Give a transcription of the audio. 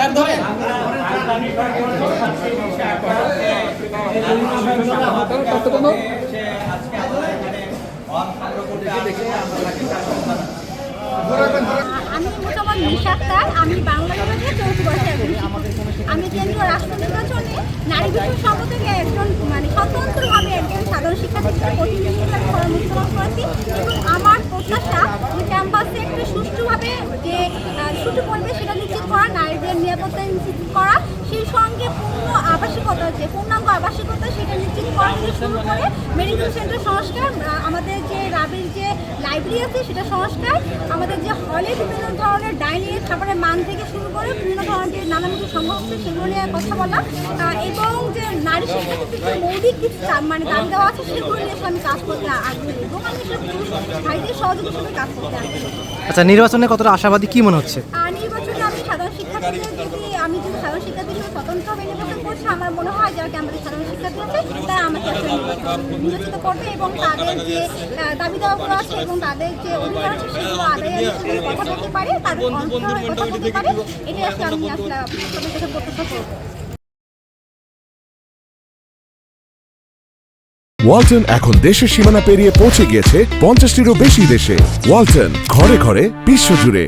Sir, ধরেন। আমি মোটামুটি আমি বাংলা বিভাগে চৌদ্দ একজন আমি কেন্দ্রীয় রাষ্ট্র নির্বাচনে নারী বিষয় থেকে একজন মানে স্বতন্ত্রভাবে একজন সাধারণ শিক্ষার্থী এবং আমার প্রত্যাশা ক্যাম্পাসে একটু সুষ্ঠুভাবে যে সুষ্ঠু পরিবেশ সেটা নিশ্চিত করা নিরাপত্তা নিশ্চিত করা, সেই সঙ্গে পূর্ণ আবাসিকতা যে পূর্ণাঙ্গ আবাসিকতা সেটা নিশ্চিত করা থেকে শুরু করে মেডিকেল সেন্টার সংস্কার আমাদের যে রাবির যে লাইব্রেরি আছে সেটা সংস্কার, আমাদের যে হলে বিভিন্ন ধরনের ডাইনিং খাবারের মান থেকে শুরু করে বিভিন্ন ধরনের যে নানামুখী সংগ্রহ হচ্ছে সেগুলো নিয়ে কথা বলা এবং যে নারী শিক্ষাক্ষেত্রে যে মৌলিক কিছু মানে দাবি দেওয়া আছে সেগুলো নিয়ে আমি কাজ করতে আগ্রহী, এবং আমি আসলে ভাইদের সহযোগিতার সাথে কাজ করতে আগ্রহী। আচ্ছা নির্বাচনে কতটা আশাবাদী কি মনে হচ্ছে? সাধারণ আমি যদি সাধারণ শিক্ষার্থী হিসেবে স্বতন্ত্রভাবে নির্বাচন করছি আমার মনে হয় যারা ক্যাম্পাসের সাধারণ শিক্ষার্থী আছে তারা আমাকে আসলে নির্বাচিত করবে এবং তাদের যে দাবি দাওয়াগুলো আছে এবং তাদের যে অধিকার আছে সেগুলো আদায় কথা বলতে পারি তাদের অন্তর কথা বলতে পারি। এটাই আসলে আমি আসলে সবার কাছে প্রত্যাশা করব। ওয়ালটন এখন দেশের সীমানা পেরিয়ে পৌঁছে গিয়েছে পঞ্চাশটিরও বেশি দেশে। ওয়ালটন ঘরে ঘরে বিশ্বজুড়ে